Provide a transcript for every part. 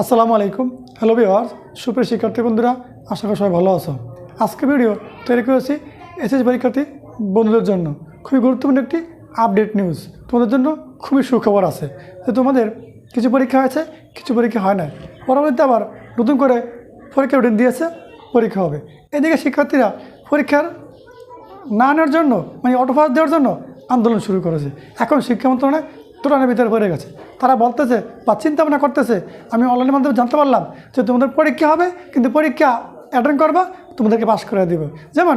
আসসালামু আলাইকুম। হ্যালো বিহার সুপ্রিয় শিক্ষার্থী বন্ধুরা, আশা করি সবাই ভালো আছো। আজকে ভিডিও তৈরি করেছি এসএস পরীক্ষার্থী বন্ধুদের জন্য। খুবই গুরুত্বপূর্ণ একটি আপডেট নিউজ তোমাদের জন্য খুবই সুখবর আছে। যে তোমাদের কিছু পরীক্ষা হয়েছে, কিছু পরীক্ষা হয় না পরবর্তীতে আবার নতুন করে পরীক্ষা রুটিন দিয়েছে, পরীক্ষা হবে। এদিকে শিক্ষার্থীরা পরীক্ষার না নেওয়ার জন্য মানে অটো পাস দেওয়ার জন্য আন্দোলন শুরু করেছে। এখন শিক্ষা মন্ত্রণালয় তোরানের ভিতরে পড়ে গেছে। তারা বলতেছে, বা চিন্তা ভাবনা করতেছে, আমি অনলাইনের মাধ্যমে জানতে পারলাম যে তোমাদের পরীক্ষা হবে, কিন্তু পরীক্ষা অ্যাটেন্ড করবা, তোমাদেরকে পাস করে দেবে। যেমন,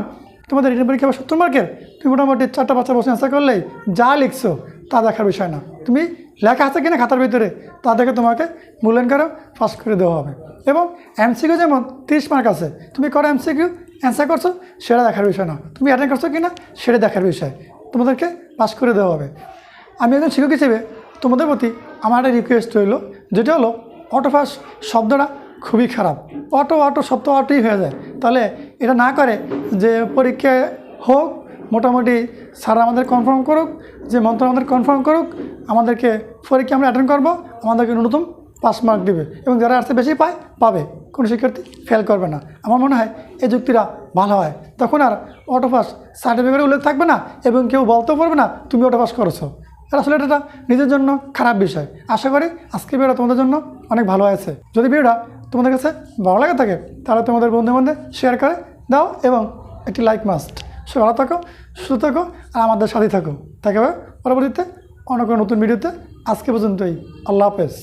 তোমাদের রিটার্ন পরীক্ষা সত্তর মার্কের তুমি মোটামুটি চারটা বাচ্চা বসে অ্যান্সার করলেই যা লিখছো, তা দেখার বিষয় না। তুমি লেখা আছে কিনা খাতার ভিতরে, তা দেখে তোমাকে মূল্যায়ন করে পাস করে দেওয়া হবে। এবং এমসিকিউ যেমন তিরিশ মার্ক আছে, তুমি করো এমসিকিউ অ্যান্সার করছ, সেটা দেখার বিষয় না। তুমি অ্যাটেন্ড করছ কি না সেটা দেখার বিষয়। তোমাদেরকে পাস করে দেওয়া হবে। আমি একজন শিক্ষক হিসেবে তোমাদের প্রতি আমার একটা রিকোয়েস্ট রইল, যেটা হলো অটো পাস শব্দটা খুবই খারাপ। অটো অটো শব্দ অটোই হয়ে যায়। তাহলে এটা না করে যে পরীক্ষায় হোক, মোটামুটি স্যার আমাদের কনফার্ম করুক, যে মন্ত্র আমাদের কনফার্ম করুক, আমাদেরকে পরীক্ষা আমরা অ্যাটেন্ড করব, আমাদেরকে ন্যূনতম পাস মার্ক দেবে এবং যারা আসতে বেশি পায়, পাবে। কোনো শিক্ষার্থী ফেল করবে না। আমার মনে হয় এই যুক্তিটা ভালো হয়। তখন আর অটো পাস সার্টিফিকেটে উল্লেখ থাকবে না এবং কেউ বলতেও পারবে না, তুমি অটো পাস করেছ। আর আসলে এটা নিজের জন্য খারাপ বিষয়। আশা করি আজকে ভিডিওটা তোমাদের জন্য অনেক ভালো আছে যদি ভিডিওটা তোমাদের কাছে ভালো লাগে থাকে, তাহলে তোমাদের বন্ধু বান্ধব শেয়ার করে দাও এবং একটি লাইক মাস্ট সে ভালো থাকো, সুস্থ থাকো আর আমাদের সাথে থাকো। তাকে পরবর্তীতে অন্য কোনো নতুন ভিডিওতে। আজকে পর্যন্তই। আল্লাহ হাফেজ।